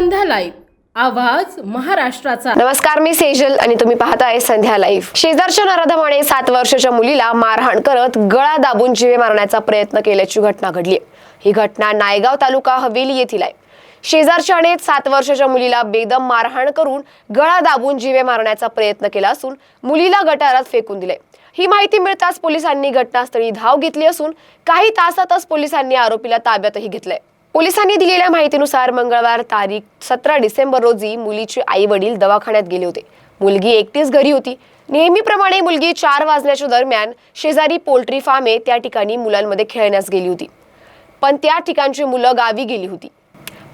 संध्या live. आवाज महाराष्ट्राचा. नमस्कार मी सेजल आणि तुम्ही पाहताय संध्या लाईव्ह. शेजारच्या नराधमाने सात वर्षाच्या मुलीला मारहाण करत गळा दाबून जिवे मारण्याचा प्रयत्न केल्याची घटना घडली ही घटना नायगाव तालुका हवेली येथील आहे. शेजारच्याने सात वर्षाच्या मुलीला बेदम मारहाण करून गळा दाबून जिवे मारण्याचा प्रयत्न केला असून मुलीला गटारात फेकून दिले. ही माहिती मिळताच पोलिसांनी घटनास्थळी धाव घेतली असून काही तासातच पोलिसांनी आरोपीला ताब्यातही घेतलंय. पोलिसांनी दिलेल्या माहितीनुसार मंगळवार तारीख सतरा डिसेंबर रोजी मुलीचे आई वडील दवाखान्यात गेले होते. मुलगी एकटीच घरी होती. नेहमीप्रमाणे मुलगी चार वाजण्याच्या दरम्यान शेजारी पोल्ट्री फार्म आहे. त्या ठिकाणी मुलांमध्ये खेळण्यास गेली होती. पण त्या ठिकाणची मुलं गावी गेली होती.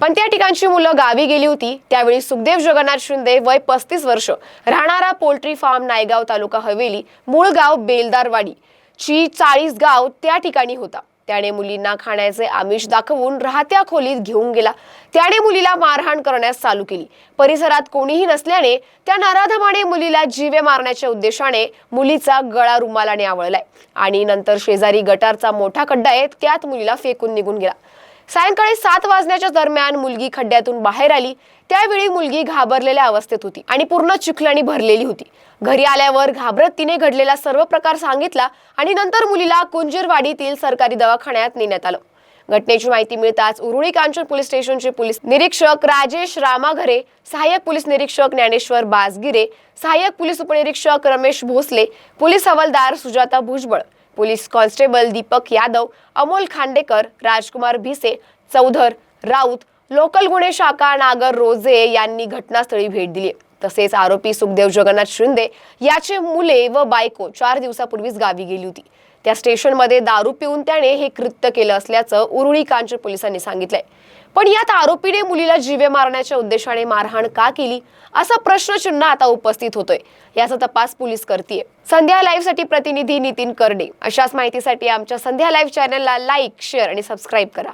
पण त्या ठिकाणची मुलं गावी गेली होती. त्यावेळी सुखदेव जगन्नाथ शिंदे वय पस्तीस वर्ष राहणारा पोल्ट्री फार्म नायगाव तालुका हवेली मूळ गाव बेलदारवाडी ची चाळीस गाव त्या ठिकाणी होता. त्याने मुलींना खाण्याचे आमिष दाखवून राहत्या खोलीत घेऊन गेला. त्याने मुलीला मारहाण करण्यास चालू केली. परिसरात कोणीही नसल्याने त्या नराधमाने मुलीला जीवे मारण्याच्या उद्देशाने मुलीचा गळा रुमालाने आवळलाय. आणि नंतर शेजारी गटारचा मोठा खड्डा आहे त्यात मुलीला फेकून निघून गेला. सायंकाळी सात वाजण्याच्या दरम्यान मुलगी खड्ड्यातून बाहेर आली. त्यावेळी मुलगी घाबरलेल्या अवस्थेत होती आणि पूर्ण चिखलानी भरलेली होती. घरी आल्यावर घाबरत तिने घडलेला सर्व प्रकार सांगितला आणि नंतर मुलीला कुंजीरवाडीतील सरकारी दवाखान्यात नेण्यात आलं. घटनेची माहिती मिळताच उरुळी कांचन पोलीस स्टेशनचे पोलीस निरीक्षक राजेश रामाघरे सहाय्यक पोलीस निरीक्षक ज्ञानेश्वर बाजगिरे सहाय्यक पोलीस उपनिरीक्षक रमेश भोसले पोलीस हवालदार Sujata Bhujbal police constable Deepak Yadav Amol Khandekar Rajkumar Bhise Chaudhar Raut local गुन्हे शाखा नागर रोजे यांनी घटनास्थळी भेट दिली. तसेच आरोपी सुखदेव जगन्नाथ शिंदे याचे मुले व बायको चार दिवसापूर्वीच गावी गेली होती. त्या स्टेशनमध्ये दारू पिऊन त्याने हे कृत्य केलं असल्याचं उरुळी कांचन पोलिसांनी सांगितलंय. पण यात आरोपीने मुलीला जीवे मारण्याच्या उद्देशाने मारहाण का केली? असा प्रश्नचिन्ह आता उपस्थित होतोय. याचा तपास पोलीस करतीये. संध्या लाईव्हसाठी प्रतिनिधी नितीन करडे. अशाच माहितीसाठी आमच्या संध्या लाईव्ह चॅनलला लाईक शेअर आणि सबस्क्राईब करा.